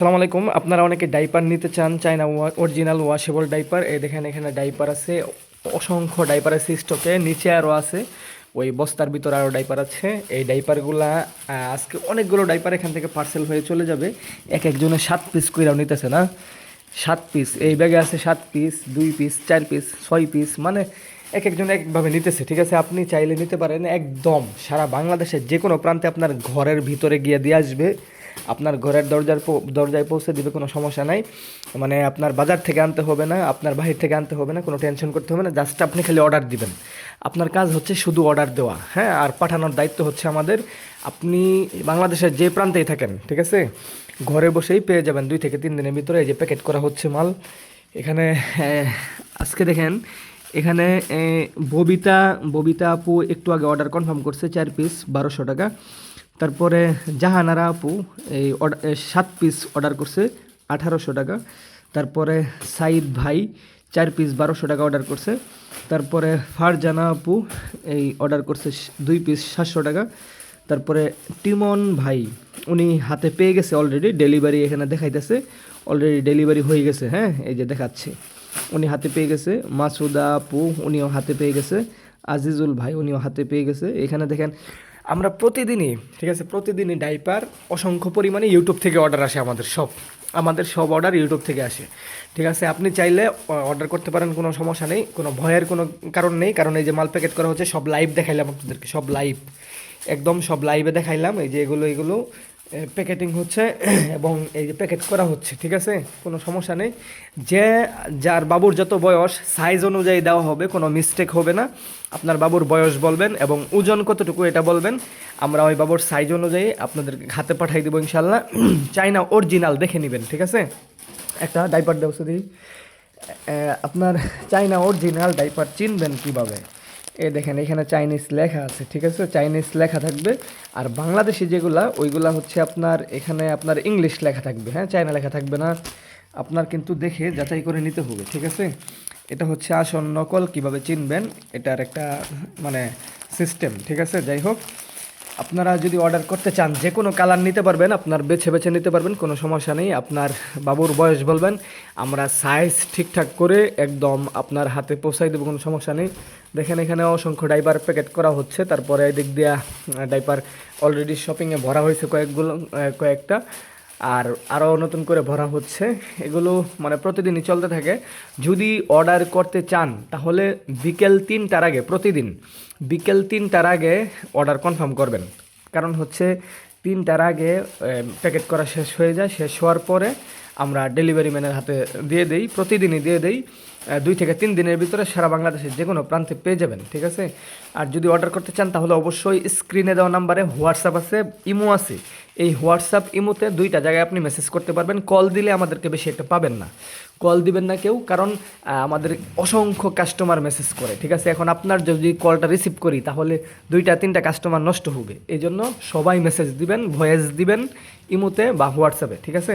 আসসালামু আলাইকুম। আপনারা অনেকে ডাইপার নিতে চান চাইনা অরিজিনাল ওয়াশেবল ডাইপার। এই দেখেন এখানে ডাইপার আছে, অসংখ্য ডাইপার আছে স্টকে, নিচে আরও আছে, ওই বস্তার ভিতরে আরও ডাইপার আছে। এই ডাইপারগুলা আজকে অনেকগুলো ডাইপার এখান থেকে পার্সেল হয়ে চলে যাবে। এক একজনের সাত পিস কইরাও নিতেছে না। সাত পিস এই ব্যাগে আছে সাত পিস দুই পিস চার পিস ছয় পিস মানে এক একজন একভাবে নিতেছে, ঠিক আছে? আপনি চাইলে নিতে পারেন, একদম সারা বাংলাদেশের যে কোনো প্রান্তে আপনার ঘরের ভিতরে গিয়ে দিয়ে আসবে। আপনার ঘরের দরজার দরজায় পৌঁছে দিবে, কোনো সমস্যা নাই। মানে আপনার বাজার থেকে আনতে হবে না, আপনার বাহির থেকে আনতে হবে না, কোনো টেনশন করতে হবে না জাস্ট আপনি খালি অর্ডার দিবেন। আপনার কাজ হচ্ছে শুধু অর্ডার দেওয়া হ্যাঁ? আর পাঠানোর দায়িত্ব হচ্ছে আমাদের। আপনি বাংলাদেশের যে প্রান্তেই থাকেন, ঠিক আছে? ঘরে বসেই পেয়ে যাবেন দুই থেকে তিন দিনের ভিতরে এই যে প্যাকেট করা হচ্ছে মাল। এখানে আজকে দেখেন, এখানে ববিতা ববিতা আপু একটু আগে অর্ডার কনফার্ম করছে, চার পিস বারোশো টাকা। তারপরে জাহানারা আপু এই সাত পিস অর্ডার করছে, আঠারোশো টাকা। তারপরে সাইদ ভাই চার পিস বারোশো টাকা অর্ডার করছে। তারপরে ফারজানা আপু এই অর্ডার করছে দুই পিস সাতশো টাকা। তারপরে টিমন ভাই, উনি হাতে পেয়ে গেছে অলরেডি ডেলিভারি এখানে দেখাইতেছে। অলরেডি ডেলিভারি হয়ে গেছে হ্যাঁ এই যে দেখাচ্ছে। উনি হাতে পেয়ে গেছে। মাসুদা আপু, উনিও হাতে পেয়ে গেছে। আজিজুল ভাই, উনিও হাতে পেয়ে গেছে। এখানে দেখেন আমরা প্রতিদিনই, ঠিক আছে, প্রতিদিনই ডাইপার অসংখ্য পরিমাণে ইউটিউব থেকে অর্ডার আসে আমাদের সব। আমাদের সব অর্ডার ইউটিউব থেকে আসে। ঠিক আছে, আপনি চাইলে অর্ডার করতে পারেন, কোনো সমস্যা নেই, কোনো ভয়ের কোনো কারণ নেই, কারণ এই যে মাল প্যাকেট করা হচ্ছে, সব লাইভ দেখাইলাম আপনাদেরকে, সব লাইভ একদম সব লাইভে দেখাইলাম, এই যে এগুলো এগুলো প্যাকেটিং হচ্ছে, এবং এই যে প্যাকেট করা হচ্ছে, ঠিক আছে? কোনো সমস্যা নেই। যে, যার বাবুর যত বয়স সাইজ অনুযায়ী দেওয়া হবে, কোনো মিস্টেক হবে না। আপনার বাবুর বয়স বলবেন এবং ওজন কতটুকু এটা বলবেন। আমরা ওই বাবুর সাইজ অনুযায়ী আপনাদের হাতে পাঠাই দেবো ইনশাল্লাহ চাইনা অরিজিনাল দেখে নেবেন, ঠিক আছে? একটা ডাইপার দেওয়া আপনার চাইনা অরিজিনাল ডাইপার চিনবেন কীভাবে? এ দেখেন, এখানে চাইনিজ লেখা আছে, ঠিক আছে? চাইনিজ লেখা থাকবে। আর বাংলাদেশি যেগুলা, ওইগুলা হচ্ছে আপনার, এখানে আপনার ইংলিশ লেখা থাকবে হ্যাঁ? চায়না লেখা থাকবে না। আপনার কিন্তু দেখে যাচাই করে নিতে হবে, ঠিক আছে? এটা হচ্ছে আসল নকল, কীভাবে চিনবেন, এটার একটা মানে সিস্টেম ঠিক আছে? যাই হোক। আপনারা যদি অর্ডার করতে চান, যে কোনো কালার নিতে পারবেন, আপনার বেছে বেছে নিতে পারবেন, কোনো সমস্যা নেই। আপনার বাবুর বয়স বলবেন, আমরা সাইজ ঠিকঠাক করে একদম আপনার হাতে পৌঁছাই দেবো, কোনো সমস্যা নেই। দেখেন এখানে অসংখ্য ডাইপার প্যাকেট করা হচ্ছে, তারপরে এদিক দিয়া ডাইপার অলরেডি শপিংয়ে ভরা হয়েছে কয়েকগুলো কয়েকটা। আর আরও নতুন করে ভরা হচ্ছে। এগুলো মানে প্রতিদিনই চলতে থাকে। যদি অর্ডার করতে চান, তাহলে বিকেল তিনটার আগে, প্রতিদিন বিকেল তিনটার আগে অর্ডার কনফার্ম করবেন। কারণ হচ্ছে তিনটার আগে প্যাকেট করা শেষ হয়ে যায়। শেষ হওয়ার পরে আমরা ডেলিভারি ম্যানের হাতে দিয়ে দেই, প্রতিদিনই দিয়ে দেই দুই থেকে তিন দিনের ভিতরে সারা বাংলাদেশের যে কোনো প্রান্তে পেয়ে যাবেন, ঠিক আছে? আর যদি অর্ডার করতে চান তাহলে অবশ্যই স্ক্রিনে দেওয়া নাম্বারে হোয়াটসঅ্যাপ আছে, ইমো আছে। এই হোয়াটসঅ্যাপ, ইমোতে দুইটা জায়গায় আপনি মেসেজ করতে পারবেন, কল দিলে আমাদেরকে বেশি একটা পাবেন না। কল দিবেন না কেউ, কারণ আমাদের অসংখ্য কাস্টমার মেসেজ করে, ঠিক আছে? এখন আপনার যদি কলটা রিসিভ করি, তাহলে দুইটা, তিনটা কাস্টমার নষ্ট হবে। এই জন্য সবাই মেসেজ দিবেন, ভয়েস দিবেন, ইমোতে বা হোয়াটসঅ্যাপে, ঠিক আছে?